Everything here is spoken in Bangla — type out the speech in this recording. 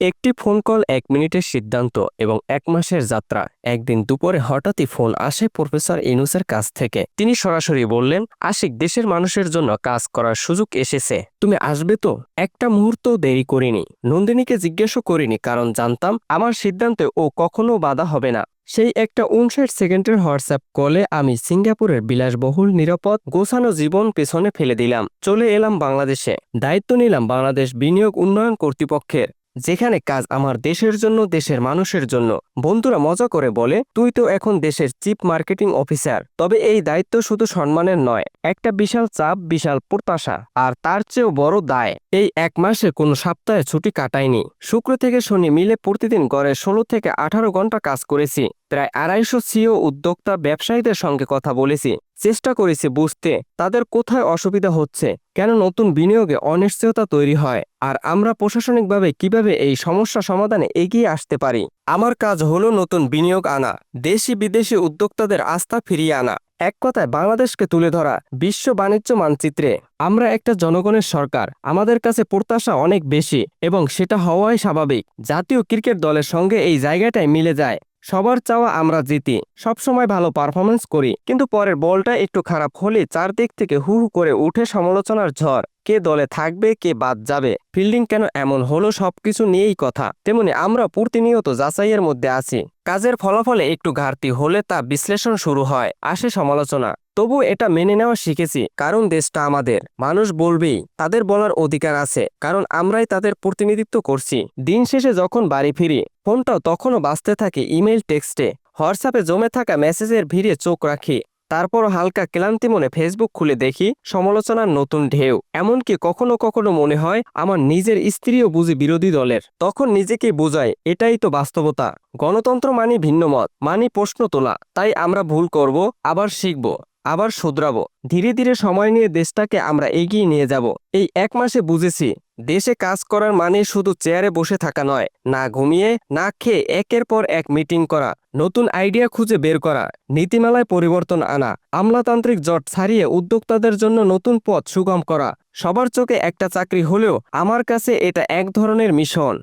একটি ফোন কল এক মিনিটের সিদ্ধান্ত এবং এক মাসের যাত্রা। একদিন দুপুরে হঠাৎই ফোন আসে প্রফেসর ইনুসের কাছ থেকে। তিনি সরাসরি বললেন, আশিক, দেশের মানুষের জন্য কাজ করার সুযোগ এসেছে। তুমি আসবে তো? একটা মুহূর্ত দেরি করিনি। নন্দিনীকে জিজ্ঞেসও করিনি, কারণ জানতাম আমার সিদ্ধান্তে ও কখনো বাধা হবে না। সেই একটা উনষাট সেকেন্ডের হোয়াটসঅ্যাপ কলে আমি সিঙ্গাপুরের বিলাসবহুল, নিরাপদ, গোছানো জীবন পেছনে ফেলে দিলাম। চলে এলাম বাংলাদেশে। দায়িত্ব নিলাম বাংলাদেশ বিনিয়োগ উন্নয়ন কর্তৃপক্ষের। যেখানে কাজ আমার দেশের জন্য, দেশের মানুষের জন্য। বন্ধুরা মজা করে বলে, তুই তো এখন দেশের চিফ মার্কেটিং অফিসার। তবে এই দায়িত্ব শুধু সম্মানের নয়, একটা বিশাল চাপ, বিশাল প্রত্যাশা, আর তার চেয়েও বড় দায়। এই এক মাসে কোনো সপ্তাহে ছুটি কাটায়নি শুক্র থেকে শনি মিলে প্রতিদিন গড়ে ষোলো থেকে আঠারো ঘণ্টা কাজ করেছি। প্রায় আড়াইশো সিও উদ্যোক্তা ব্যবসায়ীদের সঙ্গে কথা বলেছি। চেষ্টা করেছি বুঝতে তাদের কোথায় অসুবিধা হচ্ছে, কেন নতুন বিনিয়োগে অনিশ্চয়তা তৈরি হয়, আর আমরা প্রশাসনিকভাবে কীভাবে এই সমস্যা সমাধানে এগিয়ে আসতে পারি। আমার কাজ হলো নতুন বিনিয়োগ আনা, দেশি বিদেশি উদ্যোক্তাদের আস্থা ফিরিয়ে আনা। এক কথায় বাংলাদেশকে তুলে ধরা বিশ্ব বাণিজ্য মানচিত্রে। আমরা একটা জনগণের সরকার, আমাদের কাছে প্রত্যাশা অনেক বেশি এবং সেটা হওয়াই স্বাভাবিক। জাতীয় ক্রিকেট দলের সঙ্গে এই জায়গাটাই মিলে যায়। সবার চাওয়া আমরা জিতি। সবসময় ভালো পারফরমেন্স করি। কিন্তু পরের বলটা একটু খারাপ হলে চারদিক থেকে হু হু করে উঠে সমালোচনার ঝড়। কে দলে থাকবে, কে বাদ যাবে। ফিল্ডিং কেন এমন হলো সবকিছু নিয়েই কথা। তেমনি আমরা প্রতিনিয়ত যাচাইয়ের মধ্যে আছি। কাজের ফলাফলে একটু ঘাটতি হলে তা বিশ্লেষণ শুরু হয়। আসে সমালোচনা। তবু এটা মেনে নেওয়া শিখেছি, কারণ দেশটা আমাদের। মানুষ বলবেই, তাদের বলার অধিকার আছে, কারণ আমরাই তাদের প্রতিনিধিত্ব করছি। দিন শেষে যখন বাড়ি ফিরি, ফোনটাও তখনও বাঁচতে থাকে ইমেল টেক্সটে। হোয়াটসঅ্যাপে জমে থাকা মেসেজের ভিড়ে চোখ রাখি তারপর হালকা ক্লান্তি মনে ফেসবুক খুলে দেখি, সমালোচনার নতুন ঢেউ। এমনকি কখনো কখনো মনে হয়, আমার নিজের স্ত্রীও বুঝি বিরোধী দলের। তখন নিজেকে বোঝায় এটাই তো বাস্তবতা। গণতন্ত্র মানি ভিন্ন মত মানি প্রশ্ন তোলা। তাই আমরা ভুল করব, আবার শিখব। আবার শুধরাবো। ধীরে ধীরে সময় নিয়ে দেশটাকে আমরা এগিয়ে নিয়ে যাব। এই এক মাসে বুঝেছি, দেশে কাজ করার মানে শুধু চেয়ারে বসে থাকা নয়, না ঘুমিয়ে, না খেয়ে একের পর এক মিটিং করা, নতুন আইডিয়া খুঁজে বের করা, নীতিমালায় পরিবর্তন আনা, আমলাতান্ত্রিক জট ছাড়িয়ে উদ্যোক্তাদের জন্য নতুন পথ সুগম করা, সবার চোখে একটা চাকরি হলেও আমার কাছে এটা এক ধরনের মিশন।